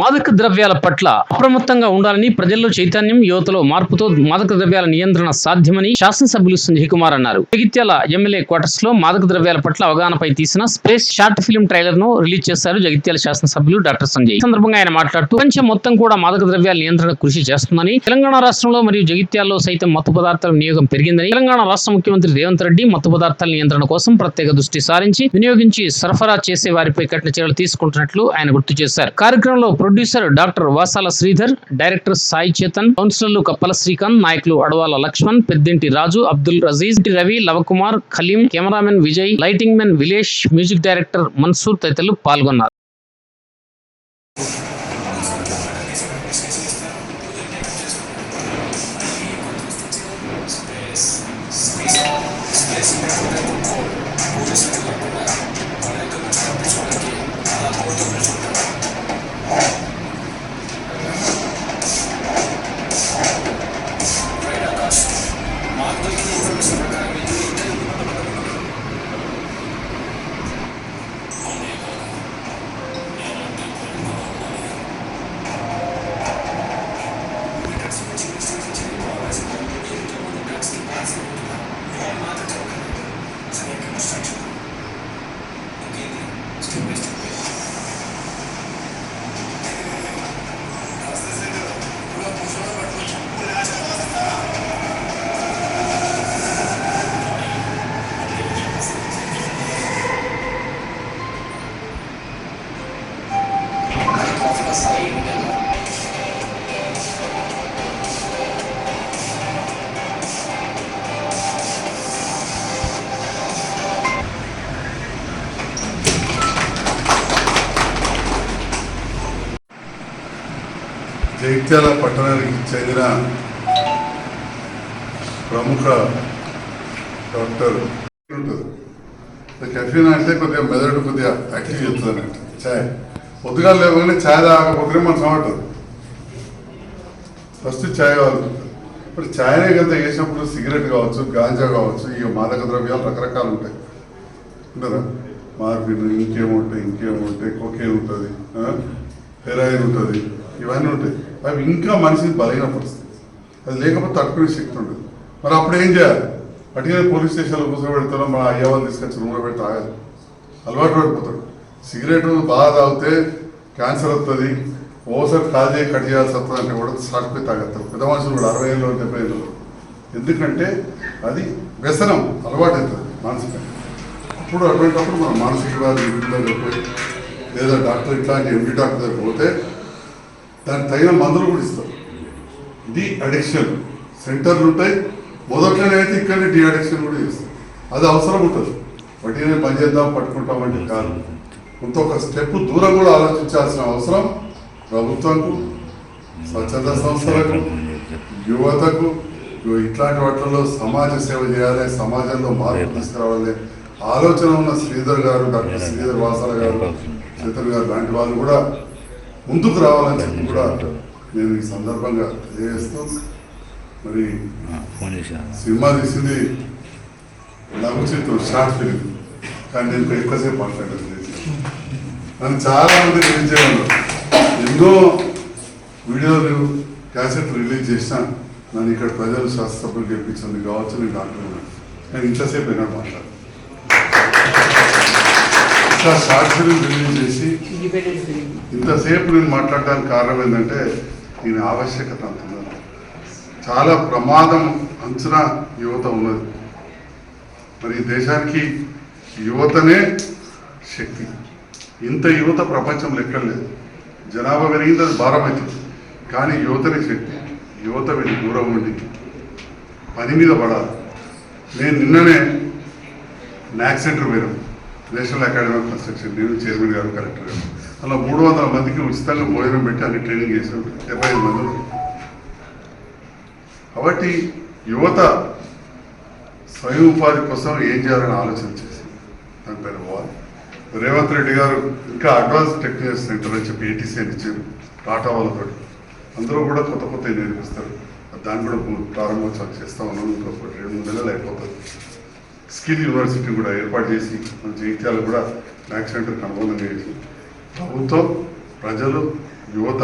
మాదక ద్రవ్యాల పట్ల అప్రమత్తంగా ఉండాలని ప్రజల్లో చైతన్యం యువతలో మార్పుతో మాదక ద్రవ్యాల నియంత్రణ సాధ్యమని శాసనసభ్యులు సంజయ్ కుమార్ అన్నారు. జగిత్యాల ఎమ్మెల్యే క్వార్టర్స్లో మాదక ద్రవ్యాల పట్ల అవగాహనపై తీసిన స్పేస్ షార్ట్ ఫిల్మ్ ట్రైలర్ను రిలీజ్ చేశారు జగిత్యాల శాసనసభ్యులు డాక్టర్ సంజయ్. ఈ సందర్భంగా ఆయన మాట్లాడుతూ ప్రపంచం మొత్తం కూడా మాదక ద్రవ్యాల నియంత్రణ కృషి చేస్తుందని తెలంగాణ రాష్ట్రంలో మరియు జగిత్యాలలో సైతం మత్తు పదార్థాల వినియోగం పెరిగిందని తెలంగాణ రాష్ట్ర ముఖ్యమంత్రి రేవంత్ రెడ్డి మత్తు పదార్థాల నియంత్రణ కోసం ప్రత్యేక దృష్టి సారించి వినియోగించి సరఫరా చేసే వారిపై కఠిన చర్యలు తీసుకుంటున్నట్లు ఆయన గుర్తు చేశారు. కార్యక్రమంలో producer doctor Vasala Sridhar director Sai Chetan కౌన్సిలర్లు కప్పల శ్రీకాంత్ నాయకులు Adavala Laxman Peddinti Raju Abdul Razeez Ravi Lavakumar Khaleem cameraman Vijay lighting men Vilesh music director Mansoor తదితరులు పాల్గొన్నారు. జగిత్యాల పట్టణానికి చెందిన ప్రముఖ డాక్టర్ ఉంటుంది. కెఫీన్ అంటే కొద్దిగా మెదడు కొద్దిగా యాక్టివ్ చేస్తుంది అన్నట్టు ఛాయ్. పొద్దుగా లేవగానే ఛాయ్ తాగకపోతే మనం సమటది ఫస్ట్ ఛాయ్ కావాలి. ఇప్పుడు ఛాయ్నే కనుక వేసినప్పుడు సిగరెట్ కావచ్చు గాంజా కావచ్చు ఇక మాదక ద్రవ్యాలు రకరకాలు ఉంటాయి. ఉండరా మార్పిన్ ఇంకేముంటాయి ఇంకేముంటాయి కొకేన్ ఉంటుంది హెరాయిన్ ఉంటుంది. ఇవన్నీ ఉంటాయి. అవి ఇంకా మనిషిని పరిస్థితి. అది లేకపోతే తట్టుకునే శక్తి ఉండదు. మరి అప్పుడు ఏం చేయాలి? అటుగా పోలీస్ స్టేషన్లో కూర్చోబెడతారో మా అయ్య వాళ్ళు తీసుకొచ్చి రూమ్లో పెట్టి తాగాలి. అలవాటు పడిపోతాడు. సిగరెట్ బాగా తాగితే క్యాన్సర్ వస్తుంది ఓసారి కాజే కట్ చేయాల్సి వస్తుంది అంటే కూడా సాటిపోయి తాగేస్తారు. పెద్ద మనుషులు కూడా అరవై ఏళ్ళు డెబ్బై ఏళ్ళు. ఎందుకంటే అది వ్యసనం అలవాటు అవుతుంది మానసికంగా అప్పుడు అటువంటిప్పుడు మనం మానసిక వ్యాధి నిపుణులకు పోయి లేదా డాక్టర్ ఇట్లాంటి ఎండి డాక్టర్ దగ్గర పోతే దానికి తగిన మందులు కూడా ఇస్తారు డి అడిక్షన్ సెంటర్లు ఉంటాయి. మొదట్లోనే అయితే ఇక్కడనే డి అడిక్షన్ కూడా చేస్తారు అది అవసరం ఉంటుంది. వడ్డీనే పని చేద్దాం పట్టుకుంటామంటే కాదు. ఇంకొక స్టెప్ దూరం కూడా ఆలోచించాల్సిన అవసరం ప్రభుత్వంకు స్వచ్ఛంద సంస్థలకు యువతకు ఇట్లాంటి వాటిల్లో సమాజ సేవ చేయాలి సమాజంలో మార్పు తీసుకురావాలి. ఆలోచన ఉన్న శ్రీధర్ గారు డాక్టర్ శ్రీధర్ వాసాల గారు చేతన్ గారు లాంటి వాళ్ళు కూడా ముందుకు రావాలని చెప్పి కూడా నేను ఈ సందర్భంగా తెలియజేస్తూ మరి సినిమా తీసింది లఘు చిత్రం షార్ట్ ఫిలిం కానీ నేను ఎక్కువసేపు మాట్లాడలేదు నన్ను చాలా మంది రిలీజ్ చేయమన్నారు ఎన్నో వీడియోలు క్యాసెట్ రిలీజ్ చేసిన నన్ను ఇక్కడ ప్రజలు శాస్త్రసభ్యులు గెలిపించింది కావచ్చు నేను డాక్టర్ నేను ఇంతసేపు అయినా మాట్లాడు షార్ట్ ఫిలిం రిలీజ్ చేసి ఇంతసేపు నేను మాట్లాడడానికి కారణం ఏంటంటే దీని ఆవశ్యకత అంత ఉన్నది. చాలా ప్రమాదం అంచనా యువత ఉన్నది. మరి దేశానికి యువతనే శక్తి. ఇంత యువత ప్రపంచంలో ఎక్కడ లేదు. జనాభా పెరిగింది అది భారం అవుతుంది. కానీ యువతనే శక్తి. యువత వెళ్ళి దూరం ఉండి పని మీద పడాలి. నేను నిన్ననే నాక్ సెంటర్ పోయినాం. నేషనల్ అకాడమీ ఆఫ్ కన్స్ట్రక్షన్ నేను చైర్మన్ గారు కలెక్టర్ గారు. అలా మూడు వందల మందికి ఉచితంగా భోజనం పెట్టి అన్ని ట్రైనింగ్ చేశాం. డెబ్బై ఐదు మంది ఉన్నారు. కాబట్టి యువత స్వయం ఉపాధి కోసం ఏం చేయాలని ఆలోచన చేసి దానిపైన పోవాలి రేవంత్ రెడ్డి గారు ఇంకా అడ్వాన్స్ టెక్నాలజీ సెంటర్ అని చెప్పి ఏటీసీ అని ఇచ్చారు. టాటా వాళ్ళతో అందరూ కూడా కొత్త కొత్త నేర్పిస్తారు దాన్ని కూడా ప్రారంభోత్సవం చేస్తా ఉన్నాం. ఇంకొక రెండు మూడు నెలలు అయిపోతుంది స్కిల్ యూనివర్సిటీ కూడా ఏర్పాటు చేసి మన జగిత్యాలు కూడా మ్యాక్ సెంటర్కి అనుబంధంగా చేసి ప్రభుత్వం ప్రజలు యువత